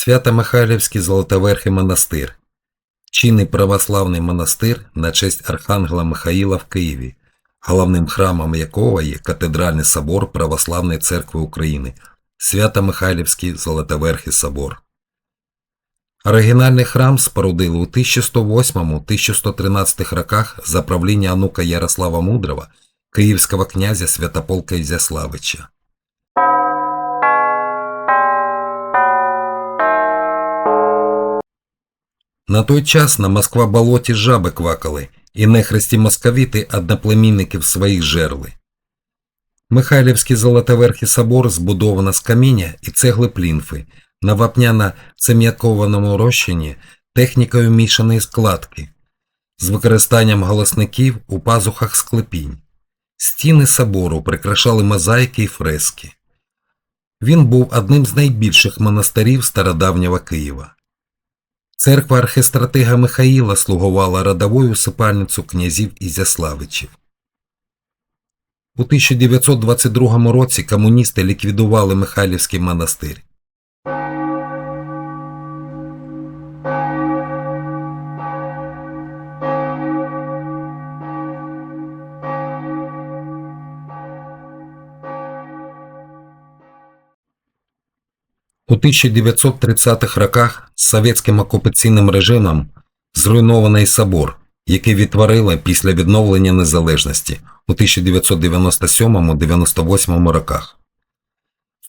Свято-Михайлівський Золотоверхий монастир. Чинний православний монастир на честь Архангела Михаїла в Києві, головним храмом якого є Катедральний собор Православної церкви України, Свято-Михайлівський Золотоверхий собор. Оригінальний храм спорудили у 1108-1113 роках за правління онука Ярослава Мудрого, київського князя Святополка Ізяславича. На той час на Москва болоті жаби квакали, і нехресті московіти одноплемінників своїх жерли. Михайлівський Золотоверхий собор збудовано з каміння і цегли плінфи на вапняно-цем'якованому розчині технікою мішаної складки з використанням голосників у пазухах склепінь. Стіни собору прикрашали мозаїки і фрески. Він був одним з найбільших монастирів стародавнього Києва. Церква архистратига Михаїла слугувала родовою сипальницю князів Ізяславичів. У 1922 році комуністи ліквідували Михайлівський монастир. У 1930-х роках совєтським окупаційним режимом зруйнований собор, який відтворили після відновлення незалежності у 1997-98 роках.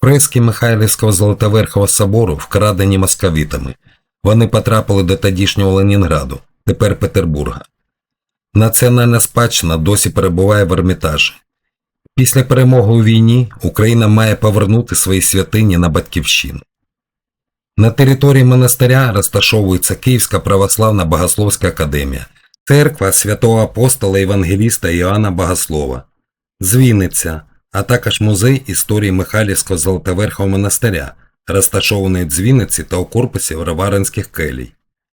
Фрески Михайлівського Золотоверхого собору вкрадені московітами. Вони потрапили до тодішнього Ленінграду, тепер Петербурга. Національна спадщина досі перебуває в Ермітажі. Після перемоги у війні Україна має повернути свої святині на батьківщину. На території монастиря розташовується Київська православна богословська академія, церква святого апостола Євангеліста Іоанна Богослова, Дзвіниця, а також музей історії Михайлівського Золотоверхого монастиря, розташований в Дзвіниці та у корпусі Варваринських келій.